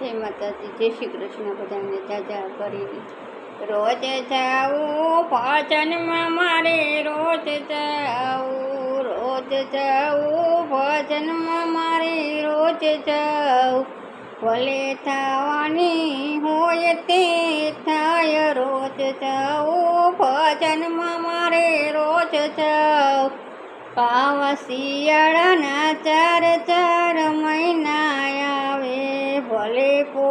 જય માતાજી. જય શ્રી કૃષ્ણ બધાને જાજા કરી રોજ જાવું ભજનમાં મારે રોજ જાવું રોજ જાવું ભજનમાં મારે રોજ જાવું ભલે થવાની હોય તે થાય, રોજ જાવું ભજનમાં મારે રોજ જાઉં. પાવા શિયાળાના ચાર ચાર મહિના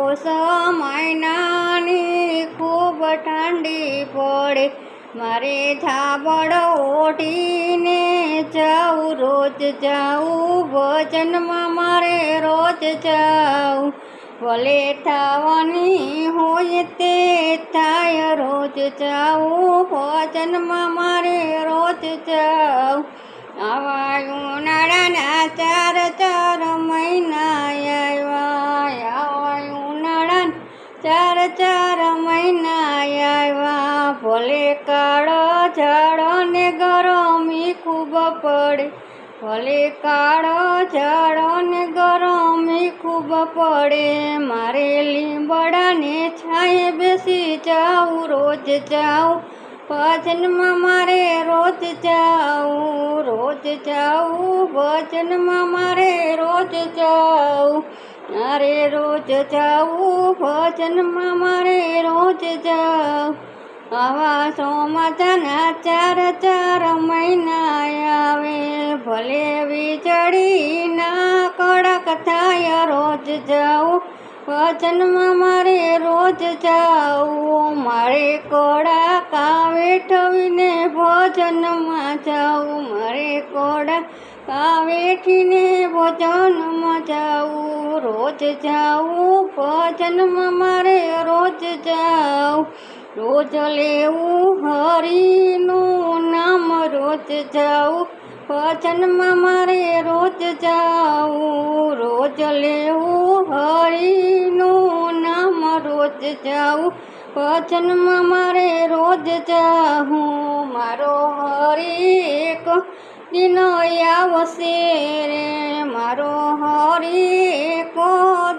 ભલે મહિનાની ખૂબ ઠંડી પડે. મારે ધાબળ ઓઢીને જાઉં, રોજ જાઉં, ભજનમાં મારે રોજ જાઉં. ભલે થવાની હોય તે થાય, રોજ જાઉં, ભજનમાં મારે રોજ જાઉં. આવા ઉનાળાના ચાર ચાર મહિના આવ્યા. ભલે કાળો ઝાડો ને ગરમી ખૂબ પડે. ભલે કાળો ઝાડો ને ગરમી ખૂબ પડે. મારે લીંબડાને છાંય બેસી જાઉં, રોજ જાઉં. ભજનમાં મારે રોજ જાઉં રોજ જાઉં. ભજનમાં મારે રોજ જાઉં. મારે રોજ જાવું, ભજનમાં મારે રોજ જાઉં આવા ચોમાસાના ચાર ચાર મહિના આવે, ભલે વીજળીના કડક થાય, રોજ જાઉં. ભજનમાં મારે રોજ જાઉં. મારે કોડા કાવે ઠવીને ભજનમાં જાઉં. મારે કોડા કાવેઠીને ભજનમાં જાઉં. રોજ જાઉં, ભજનમાં મારે રોજ જાઉં. રોજ લેવું હરિનું નામ, રોજ જાઉં. ભજનમાં મારે રોજ જાઉં. રોજ લેવું નામ રોજ જાઉં, વચનમાં મારે રોજ જાઉં મારો હરેક દિન આવશે રે. મારો હરેક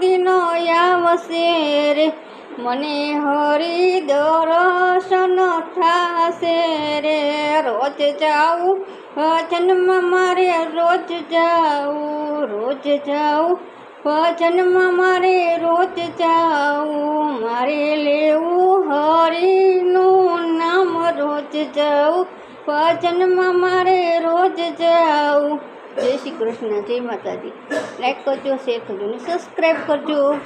દિન આવશે રે. મને હરી દર્શન થશે રે. રોજ જાઉં ભજનમાં મારે રોજ જાઉં. રોજ જાઉં ભજનમાં મારે રોજ જાઉં. મારે લેવું હરિનું નામ રોજ જાઉં. ભજનમાં મારે રોજ જાઉં. જય શ્રી કૃષ્ણ, જય માતાજી. લાઈક કરજો શેર કરજો અને સબસ્ક્રાઈબ કરજો.